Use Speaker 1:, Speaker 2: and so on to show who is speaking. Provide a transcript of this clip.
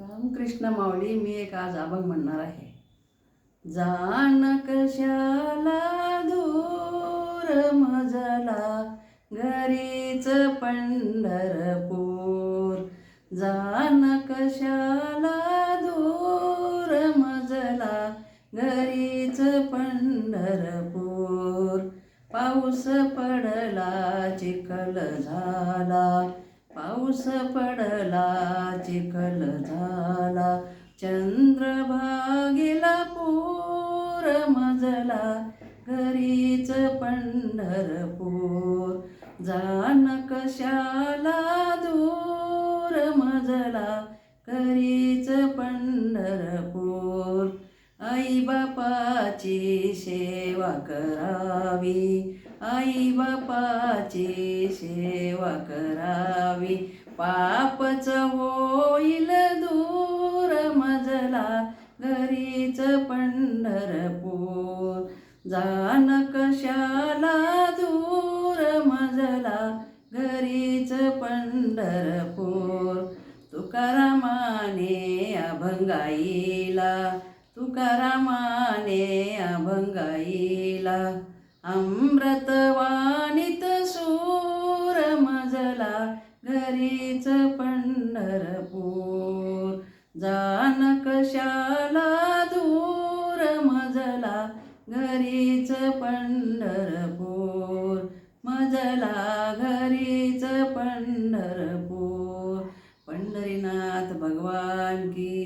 Speaker 1: रामकृष्ण माऊली मी एक आज अभंग म्हणणार आहे. जाण कशाला दूर मजला घरीच पंढरपूर. जाण कशाला दूर मजला घरीच पंढरपूर. पाऊस पडला चिखल झाला. पाऊस पडला चिखल झाला. चंद्रभागेला पूर मजला. घरीच पंढरपूर जाण कशाला दूर मजला. घरीच पंढरपूर आई बापाची सेवा करावी. आई बापाची सेवा करावी. पापच होईल दूर मजला घरीच पंढरपूर. जाण कशाला दूर मजला घरीच पंढरपूर. तुकारामाने अभंगाईला तुकारामाने अभंगाईला. अमृतवाणीत सूर मजला घरीच पंढरपूर. जाण कशाला दूर मजला घरीच पंढरपूर. मजला घरीच पंढरपूर. पंढरीनाथ भगवान की